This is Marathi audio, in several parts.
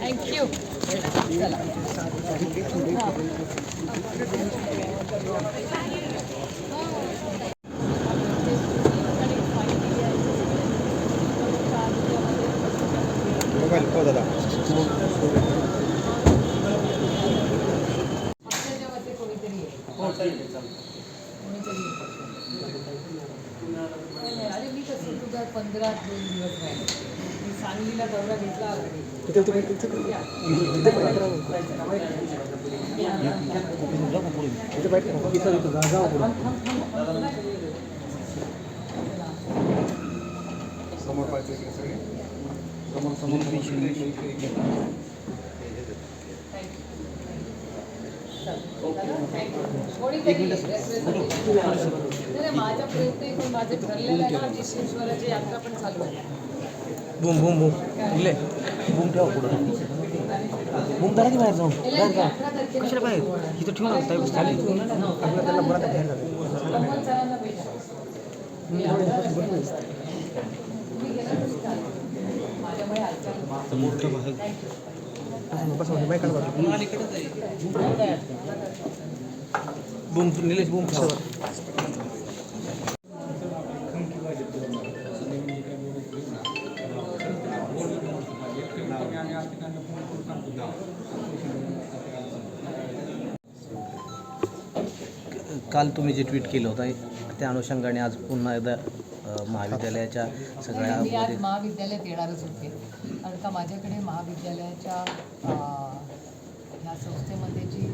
थँक्यू चला मोबाईल हो दादा पक्षाच्या मध्ये कोणीतरी आहे. कोणीतरी आहे. नाही, नाही, अरे मी कसं तुझा पंधरा दोन दिवस राहिले मी सांगलीला दौरा घेतला. या. समोर पाहिजे समोर समोर कोणीतरी आहे. नाही, नाही, माझा प्रयत्न माझं ठरलेलं आहे ना जिश्वेश्वराची यात्रा पण चालू आहे. बूम बूम बूम इले बूम ठेवा पुढं. बूम धरा की बाहेर जाऊन. बाहेर जा. कशाला बाहेर? इथं ठेवा ना ताई चालेल आपल्याला त्यांना बरं बाहेर जाऊ कमल सरांना भेटा मी आमदार असताना तुम्ही गेला तरी चालेल. माझ्यामुळे हालचाल bus bike boom Nilesh boom ठेवा काल तुम्ही जे ट्विट केलं होतं त्या अनुषंगाने आज पुन्हा एकदा महाविद्यालयाच्या सगळ्या मी आज मध्ये महाविद्यालयात येणारच होते. कारण का माझ्याकडे महाविद्यालयाच्या ह्या संस्थेमध्ये जी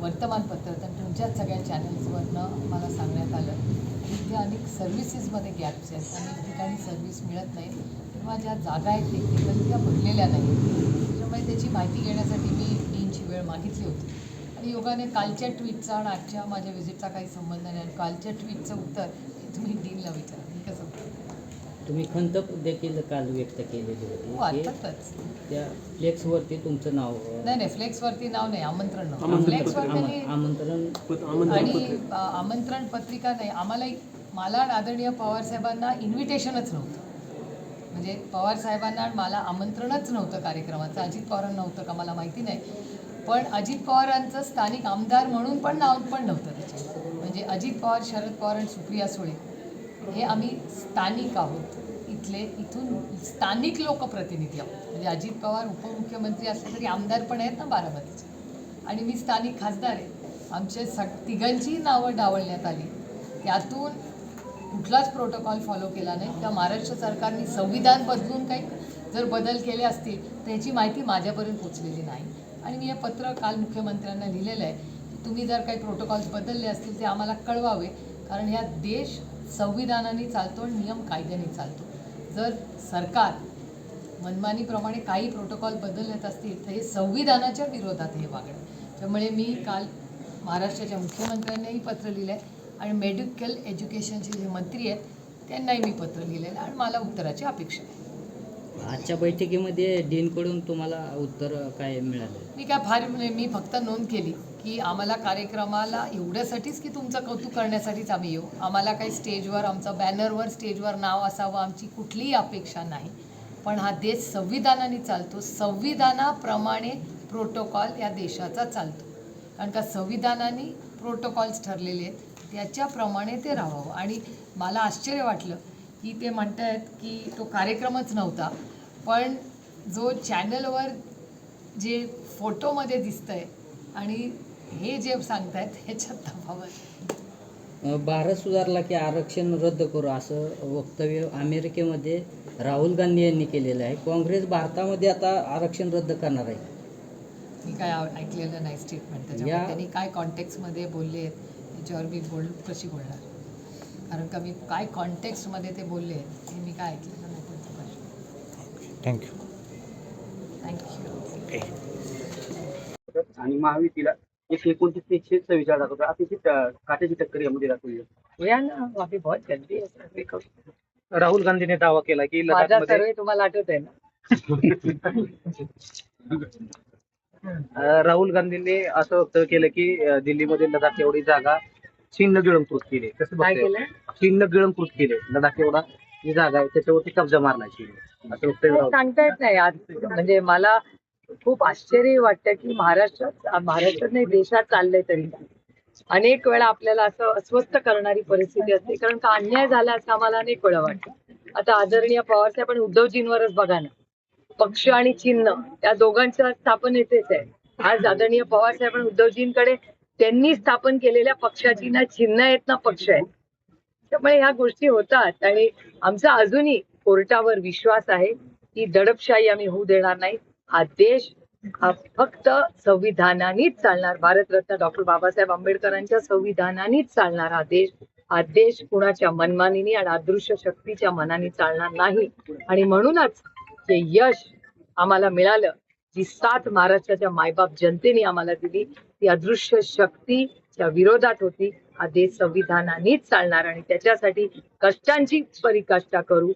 वर्तमानपत्र तर तुमच्याच सगळ्या चॅनल्सवरनं मला सांगण्यात आलं की इथे अनेक सर्व्हिसेसमध्ये गॅप्स आहेत. अनेक ठिकाणी सर्व्हिस मिळत नाही. किंवा ज्या जागा आहेत टेक्निकल त्या भरलेल्या नाही त्याच्यामुळे त्याची माहिती घेण्यासाठी मी डीनची वेळ मागितली होती. योगाने कालच्या ट्विटचा आणि आजच्या माझ्या व्हिजिटचा काही संबंध नाही. आणि कालच्या ट्विटचं उत्तर हे तुम्ही डीनला विचारा. मी कसं? तुम्ही खंत देखील काल व्यक्त केलेली हो होती की अर्थातच. त्या फ्लेक्सवरती तुमचं नाव नाही नाही फ्लेक्सवरती नाव नाही आमंत्रण नाव. फ्लेक्सवर त्यांनी आम- आमंत्रण आणि आमंत्रण पत्रिका नाही. आम्हाला मला आणि आदरणीय पवार साहेबांना इन्व्हिटेशनच नव्हतं. म्हणजे पवार साहेबांना आणि मला आमंत्रणच नव्हतं कार्यक्रमाचं. अजित पवारांना नव्हतं का मला माहिती नाही. पण अजित पवारांचं स्थानिक आमदार म्हणून पण नाव पण नव्हतं त्याचे म्हणजे अजित पवार शरद पवार आणि सुप्रिया सुळे हे आम्ही स्थानिक आहोत. इथले इथून स्थानिक लोकप्रतिनिधी आहोत. म्हणजे अजित पवार उपमुख्यमंत्री असले तरी आमदार पण आहेत ना बारामतीचे. आणि मी स्थानिक खासदार आहे. आमचे सग तिघांची नावं डावलण्यात आली. त्यातून कुठलाच प्रोटोकॉल फॉलो केला नाही. त्या महाराष्ट्र सरकारने संविधान बदलून काही जर बदल केले असतील तर याची माहिती माझ्यापर्यंत पोचलेली नाही. आणि मी हे पत्र काल मुख्यमंत्र्यांना लिहिलेलं आहे. तुम्ही जर काही प्रोटोकॉल्स बदलले असतील ते आम्हाला कळवावे कारण ह्या देश संविधानाने चालतो आणि नियम कायद्याने चालतो. जर सरकार मनमानीप्रमाणे काही प्रोटोकॉल बदलत असतील तर हे संविधानाच्या विरोधात हे वागणं. त्यामुळे मी काल महाराष्ट्राच्या मुख्यमंत्र्यांनाही पत्र लिहिलं आहे आणि मेडिकल एज्युकेशनचे जे मंत्री आहेत त्यांनाही मी पत्र लिहिलेलं आहे आणि मला उत्तराची अपेक्षा आहे. आजच्या बैठकीमध्ये डीनकडून तुम्हाला उत्तर काय मिळालं? मी काय फार म्हणजे मी फक्त नोंद केली की आम्हाला कार्यक्रमाला एवढ्यासाठीच की तुमचं कौतुक करण्यासाठीच आम्ही येऊ. आम्हाला काही स्टेजवर आमचं बॅनरवर स्टेजवर नाव असावं आमची कुठलीही अपेक्षा नाही. पण हा देश संविधानाने चालतो. संविधानाप्रमाणे प्रोटोकॉल या देशाचा चालतो. कारण का संविधानाने प्रोटोकॉल्स ठरलेले आहेत. त्याच्याप्रमाणे ते राहावं. आणि मला आश्चर्य वाटलं की ते म्हणत आहेत की तो कार्यक्रमच नव्हता. पण जो चॅनलवर जे फोटोमध्ये दिसतंय आणि हे जे सांगतायत ह्याच्यात तफावत भारत सुधारला की आरक्षण रद्द करू असं वक्तव्य अमेरिकेमध्ये राहुल गांधी यांनी केलेलं आहे. काँग्रेस भारतामध्ये आता आरक्षण रद्द करणार आहे. मी काय ऐकलेलं नाही स्टेटमेंट त्याच्यामुळे या- त्यांनी काय कॉन्टेक्स्टमध्ये बोलले आहेत याच्यावर मी बोल कशी बोलणार? कारण का मी काय कॉन्टेक्स्टमध्ये ते बोलले हे मी काय ऐकलेलं नाही थँक्यू थँक्यू आणि महायुतीला एक एकोणतीस ते एकशे सव्वीस होता अतिशय काट्याची टक्कर यामध्ये दाखवली. राहुल गांधीने दावा केला की माझा सर्वे तुम्हाला आठवत आहे ना? राहुल गांधींनी असं वक्तव्य केलं की दिल्लीमध्ये लडाख एवढी जागा चीननं गिळंकृत केली. कसं काय बघताय? केलं? चीननं गिळंकृत केले. लडाख एवढा जी जागा आहे त्याच्यावरती कब्जा मारला चीन असं वक्तव्य राहुल. सांगता येत नाही आज. म्हणजे मला खूप आश्चर्य वाटतं की महाराष्ट्रात महाराष्ट्रात नाही देशात चाललंय तरी. अनेक वेळा आपल्याला असं अस्वस्थ करणारी परिस्थिती असते. कारण का अन्याय झाला असं आम्हाला अनेक वेळा वाटतं. आता आदरणीय पवारसाहेब आणि उद्धवजींवरच बघा ना. पक्ष आणि चिन्ह त्या दोघांचं स्थापनेचेच आहे. आज आदरणीय पवारसाहेब आणि उद्धवजींकडे त्यांनी स्थापन केलेल्या पक्षाची ना चिन्ह आहेत ना पक्ष आहे त्यामुळे ह्या गोष्टी होतात आणि आमचा अजूनही कोर्टावर विश्वास आहे की दडपशाही आम्ही होऊ देणार नाही. हा देश हा फक्त संविधानानेच चालणार. भारतरत्न डॉक्टर बाबासाहेब आंबेडकरांच्या संविधानानेच चालणार हा देश. हा देश कुणाच्या मनमानीने आणि अदृश्य शक्तीच्या मनाने चालणार नाही. आणि म्हणूनच हे यश आम्हाला मिळालं जी साथ महाराष्ट्राच्या मायबाप जनतेने आम्हाला दिली. ती अदृश्य शक्तीच्या विरोधात होती हा देश संविधानानेच चालणार आणि त्याच्यासाठी कष्टांची परिकाष्ठा करू.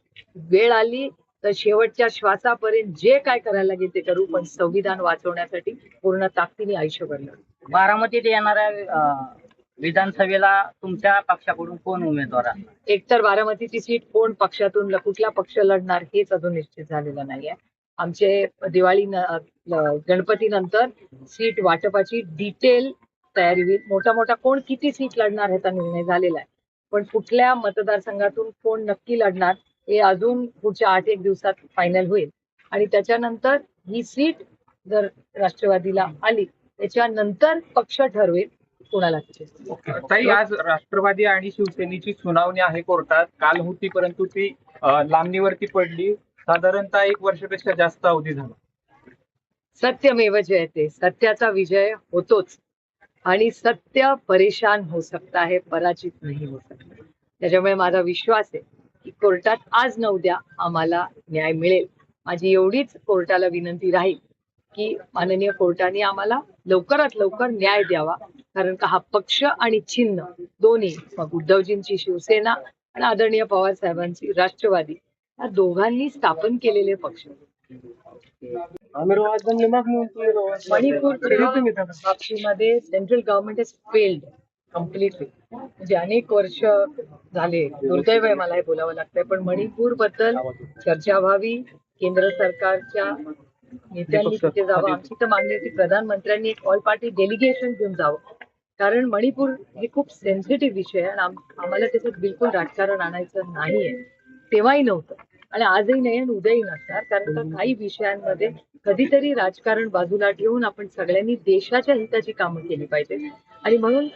वेळ आली तर शेवटच्या श्वासापर्यंत जे काय करायला लागेल ते करू पण संविधान वाचवण्यासाठी पूर्ण ताकदीने आयुष्य करणार बारामतीत येणाऱ्या विधानसभेला तुमच्या पक्षाकडून कोण उमेदवार एकतर बारामतीची सीट कोण पक्षातून कुठला पक्ष लढणार हेच अजून निश्चित झालेलं नाहीये. आमचे दिवाळी गणपती नंतर गणपतीनंतर सीट वाटपाची डिटेल तयारी होईल. मोठा मोठा कोण किती सीट लढणार ह्याचा निर्णय झालेला आहे. पण कुठल्या मतदारसंघातून कोण नक्की लढणार हे अजून पुढच्या आठ एक दिवसात फायनल होईल. आणि त्याच्यानंतर ही सीट जर राष्ट्रवादीला आली त्याच्यानंतर पक्ष ठरवेल कोणाला ताई आज राष्ट्रवादी आणि शिवसेनेची सुनावणी आहे कोर्टात. काल होती परंतु ती लांबणीवरती पडली. साधारणतः एक वर्षापेक्षा जास्त अवधी झाला. सत्यमेव जयते. सत्याचा विजय होतोच. आणि सत्य परेशान हो सकता है पराजित नाही हो सकता त्याच्यामुळे माझा विश्वास आहे की कोर्टात आज न उद्या आम्हाला न्याय मिळेल. माझी एवढीच कोर्टाला विनंती राहील की माननीय कोर्टाने आम्हाला लवकरात लवकर न्याय द्यावा. कारण का हा पक्ष आणि चिन्ह दोन्ही मग उद्धवजींची शिवसेना आणि आदरणीय पवार साहेबांची राष्ट्रवादी या दोघांनी स्थापन केलेले पक्ष. मणिपूर बाबतीमध्ये central government is failed completely म्हणजे अनेक वर्ष झाले. दुर्दैव आहे मला हे बोलावं लागतंय. पण मणिपूरबद्दल चर्चा व्हावी. केंद्र सरकारच्या नेत्यांनी तिथे जावं. आमची तर मागणी होती प्रधानमंत्र्यांनी एक ऑल पार्टी डेलिगेशन घेऊन जावं. कारण मणिपूर हे खूप सेन्सिटिव्ह विषय आहे आणि आम- आम्हाला त्याच्यात बिलकुल राजकारण आणायचं नाहीये. तेव्हाही नव्हतं. आणि आजही नाही आणि उद्याही नसणार कारण का काही विषयांमध्ये कधीतरी राजकारण बाजूला ठेवून आपण सगळ्यांनी देशाच्या हिताची कामं केली पाहिजे. आणि म्हणून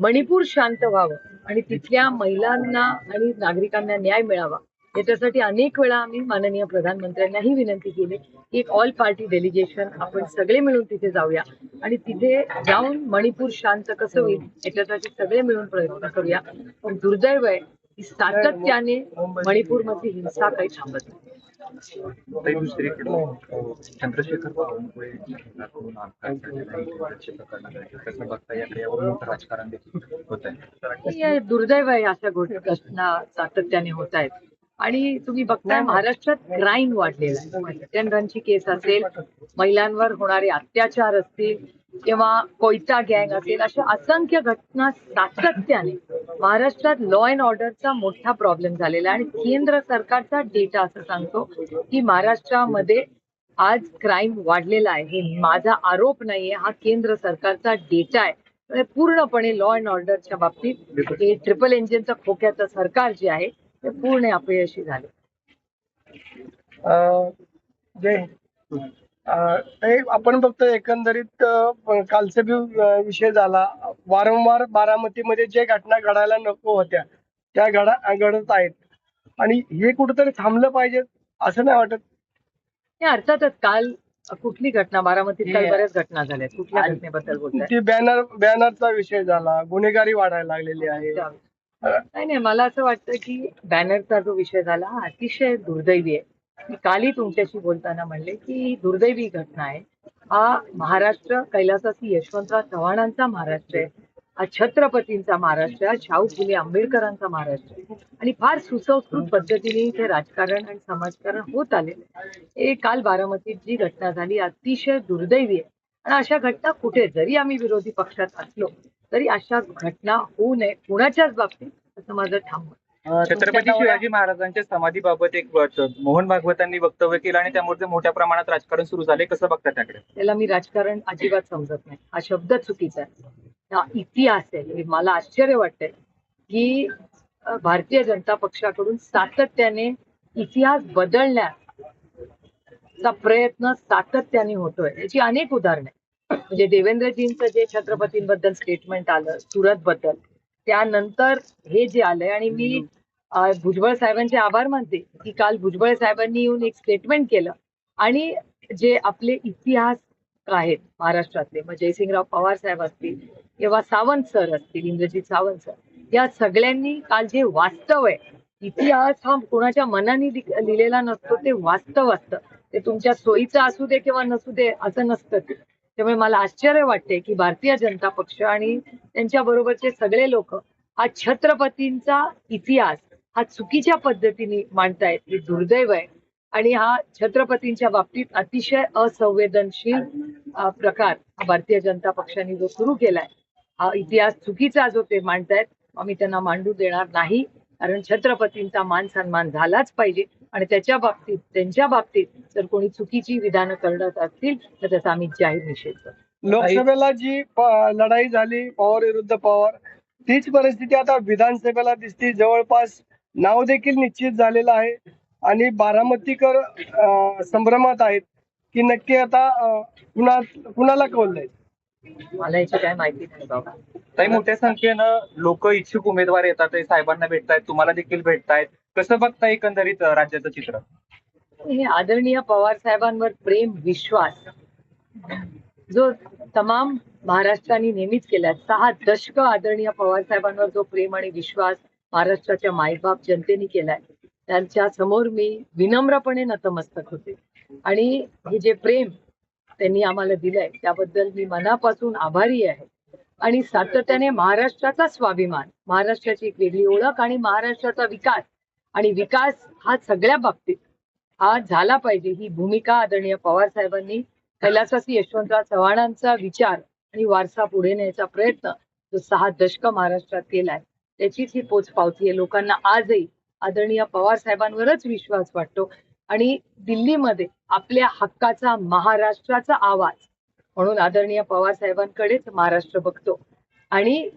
मणिपूर शांत व्हावं आणि तिथल्या महिलांना आणि नागरिकांना न्याय मिळावा. याच्यासाठी अनेक वेळा आम्ही माननीय प्रधानमंत्र्यांनाही विनंती केली की एक ऑल पार्टी डेलिगेशन आपण सगळे मिळून तिथे जाऊया. आणि तिथे जाऊन मणिपूर शांत कसं होईल याच्यासाठी सगळे मिळून प्रयत्न करूया. पण दुर्दैव आहे की सातत्याने मणिपूरमधली हिंसा काही थांबत नाही काही दुसरीकडे अं, चंद्रशेखर बावनकुळे यांच्याकडून अपघात झालेला आहे. त्यांच्या प्रकरणात कसं बघता याकडे यावर मोठं राजकारण देखील होत आहे दुर्दैव आहे अशा गोष्टी घटना सातत्याने होत आहेत आणि तुम्ही बघताय महाराष्ट्रात क्राईम वाढलेला आहे. हत्यारांची केस असेल महिलांवर होणारे अत्याचार असतील किंवा कोयता गँग असेल अशा असंख्य घटना सातत्याने महाराष्ट्रात लॉ अँड ऑर्डरचा मोठा प्रॉब्लेम झालेला आहे. आणि केंद्र सरकारचा डेटा असं सांगतो की महाराष्ट्रामध्ये आज क्राईम वाढलेला आहे. हे माझा आरोप नाहीये हा केंद्र सरकारचा डेटा आहे. पूर्णपणे लॉ अँड ऑर्डरच्या बाबतीत हे ट्रिपल इंजिनचं खोक्याचं सरकार जे आहे ते पूर्ण अपयशी झाले. जय आपण बघतो एकंदरीत कालचा बी विषय झाला. वारंवार बारामतीमध्ये जे घटना घडायला नको होत्या त्या घडा घडत आहेत. आणि हे कुठेतरी थांबलं पाहिजे असं नाही वाटत. हे अर्थातच काल कुठली घटना बारामतीत काल बऱ्याच घटना झाल्या कुठल्या घटनेबद्दल बोलताय? ती बॅनर बॅनरचा विषय झाला. गुन्हेगारी वाढायला लागलेली आहे. नाही नाही मला असं वाटतं की बॅनरचा जो विषय झाला हा अतिशय दुर्दैवी आहे. मी कालही तुमच्याशी बोलताना म्हणले की ही दुर्दैवी घटना आहे. हा महाराष्ट्र कैलासाची यशवंतराव चव्हाणांचा महाराष्ट्र आहे. हा छत्रपतींचा महाराष्ट्र आहे. हा शाहू फुले आंबेडकरांचा महाराष्ट्र आहे. आणि फार सुसंस्कृत पद्धतीने इथे राजकारण आणि समाजकारण होत आलेलं हे काल बारामतीत जी घटना झाली अतिशय दुर्दैवी आहे. आणि अशा घटना कुठे जरी आम्ही विरोधी पक्षात असलो तरी अशा घटना होऊ नये कुणाच्याच बाबतीत असं माझं ठाम छत्रपती शिवाजी महाराजांच्या समाधीबाबत एक मोहन भागवतांनी वक्तव्य केलं आणि त्यामुळे मोठ्या प्रमाणात राजकारण सुरू झाले. कसं बघता त्याकडे? त्याला मी राजकारण अजिबात समजत नाही. हा शब्द चुकीचा आहे. हा इतिहास आहे. हे मला आश्चर्य वाटतंय की भारतीय जनता पक्षाकडून सातत्याने इतिहास बदलण्याचा प्रयत्न सातत्याने होतोय. याची अनेक उदाहरणे आहेत. म्हणजे देवेंद्रजींचं जे छत्रपतींबद्दल स्टेटमेंट आलं सुरत बद्दल त्यानंतर हे जे आलंय आणि मी भुजबळ साहेबांचे आभार मानते की काल भुजबळ साहेबांनी येऊन एक स्टेटमेंट केलं. आणि जे आपले इतिहास आहेत महाराष्ट्रातले मग जयसिंगराव पवार साहेब असतील किंवा सावंत सर असतील इंद्रजित सावंत सर या सगळ्यांनी काल जे वास्तव आहे इतिहास हा कोणाच्या मनाने लिहिलेला नसतो ते वास्तव असतं. ते तुमच्या सोयीचं असू दे किंवा नसू दे असं नसतं. त्यामुळे मला आश्चर्य वाटते की भारतीय जनता पक्ष आणि त्यांच्या बरोबरचे सगळे लोक हा छत्रपतींचा इतिहास हा चुकीच्या पद्धतीने मांडतायत हे दुर्दैव आहे. आणि हा छत्रपतींच्या बाबतीत अतिशय असंवेदनशील प्रकार भारतीय जनता पक्षाने जो सुरू केलाय हा इतिहास चुकीचा जो ते मांडतायत आम्ही त्यांना मांडू देणार नाही. कारण छत्रपतींचा मान सन्मान झालाच पाहिजे. आणि त्याच्या बाबतीत त्यांच्या बाबतीत जर कोणी चुकीची विधानं करत असतील तर त्याचा आम्ही जाहीर निषेध करतो. लोकसभेला जी लढाई झाली पवार विरुद्ध पवार तीच परिस्थिती आता विधानसभेला दिसते. जवळपास नाव देखील निश्चित झालेलं आहे. आणि बारामतीकर संभ्रमात आहेत की नक्की आता कुणा कुणाला कौल द्यायचं? मला याची काय माहिती नाही बाबा. काही मोठ्या संख्येनं लोक इच्छुक उमेदवार येतात ते साहेबांना भेटतायत तुम्हाला देखील भेटतायत. कसं बघता एकंदरीत राज्याचं चित्र? हे आदरणीय पवार साहेबांवर प्रेम विश्वास जो तमाम महाराष्ट्राने नेहमीच केला सहा दशक आदरणीय पवार साहेबांवर जो प्रेम आणि विश्वास महाराष्ट्राच्या मायबाप जनतेने केलाय. त्यांच्यासमोर मी विनम्रपणे नतमस्तक होते. आणि हे जे प्रेम त्यांनी आम्हाला दिलंय त्याबद्दल मी मनापासून आभारी आहे. आणि सातत्याने महाराष्ट्राचा स्वाभिमान महाराष्ट्राची एक वेगळी ओळख आणि महाराष्ट्राचा विकास आणि विकास हा सगळ्या बाबतीत हा झाला पाहिजे. ही भूमिका आदरणीय पवार साहेबांनी कैलासवासी यशवंतराव चव्हाणांचा विचार आणि वारसा पुढे न्यायचा प्रयत्न जो सहा दशक महाराष्ट्रात केलाय त्याचीच ही पोच पावती आहे लोकांना आजही आदरणीय पवार साहेबांवरच विश्वास वाटतो. आणि दिल्लीमध्ये आपल्या हक्काचा महाराष्ट्राचा आवाज म्हणून आदरणीय पवार साहेबांकडेच महाराष्ट्र बघतो. आणि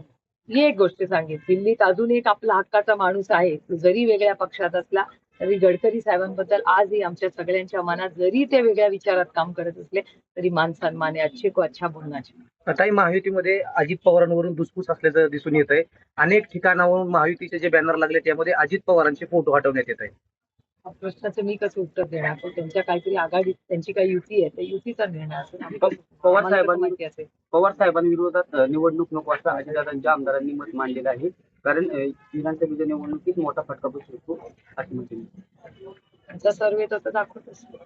ही एक गोष्ट सांगेन. दिल्लीत अजून एक आपला हक्काचा माणूस आहे जरी वेगळ्या पक्षात असला तरी गडकरी साहेबांबद्दल आजही आमच्या सगळ्यांच्या मनात जरी ते वेगळ्या विचारात काम करत असले तरी मान सन्मान अच्छे को अच्छा बोलण्याचे. आताही ताई महायुतीमध्ये अजित पवारांवरून धुसफूस असल्याचं दिसून येत आहे अनेक ठिकाणावरून महायुतीचे जे बॅनर लागले त्यामध्ये अजित पवारांचे फोटो हटवण्यात येत आहे प्रश्नाचं मी कसं उत्तर देणार? तो त्यांच्या काहीतरी आघाडीत त्यांची काही युती आहे त्या युतीचा निर्णय असेल. पवार साहेबांनी माहिती असेल. पवार साहेबांविरोधात निवडणूक नको असं अजितदादांच्या आमदारांनी मत मांडलेलं आहे. कारण विधानसभेच्या निवडणुकीत मोठा फटका बसू शकतो अशी मत त्यांनी. त्यांचा सर्वे तसं दाखवत असतो.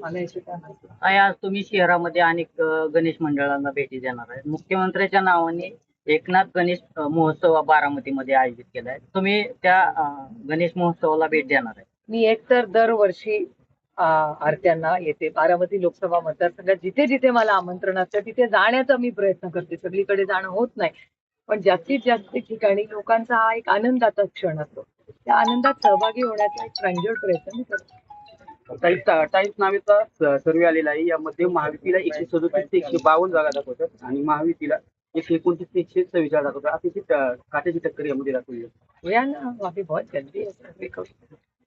मला याची काय माहिती काय आज तुम्ही शहरामध्ये अनेक गणेश मंडळांना भेटी देणार आहे. मुख्यमंत्र्यांच्या नावाने एकनाथ गणेश महोत्सव बारामतीमध्ये आयोजित केलाय तुम्ही त्या गणेश महोत्सवाला भेट देणार आहे. मी एकतर दरवर्षी आरत्यांना येते. बारामती लोकसभा मतदारसंघात जिथे जिथे मला आमंत्रण असतं तिथे जाण्याचा मी प्रयत्न करते. सगळीकडे जाणं होत नाही. पण जास्तीत जास्त ठिकाणी लोकांचा हा एक आनंदाचा क्षण असतो. त्या आनंदात सहभागी होण्याचा एक प्रांजळ प्रयत्न मी करते. टाईम्स नावेचा सर्वे आलेला आहे. यामध्ये महायुतीला एकशे सदोतीस ते एकशे बावन्न जागा दाखवतात आणि महायुतीला एकशे एकोणतीस ते एकशे सव्वीस जागा दाखवतात. अतिशय काट्याची टक्कर यामध्ये दाखवली आहे. होया ना बहुत जल्दी.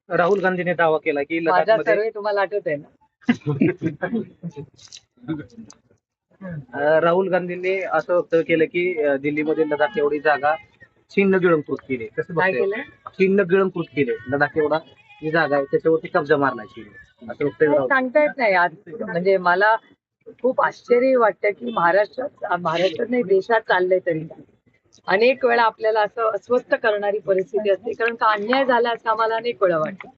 राहुल गांधीने दावा केला की माझा लडाखमध्ये सर्वे तुम्हाला आठवत आहे ना. अ, राहुल गांधींनी असं वक्तव्य केलं की अ, दिल्लीमध्ये लडाख एवढी जागा चीननं गिळंकृत केली. कसं काय बघताय? चीननं गिळंकृत केले. लडाख एवढा जी जागा आहे त्याच्यावरती कब्जा मारला चीन असं वक्तव्य राहुल सांगता येत नाही. आज म्हणजे मला खूप आश्चर्य वाटतं की महाराष्ट्रात महाराष्ट्रात नाही देशात चाललंय तरी. अनेक वेळा आपल्याला असं अस्वस्थ करणारी परिस्थिती असते. कारण का अन्याय झाला असं आम्हाला अनेक वेळा वाटतं.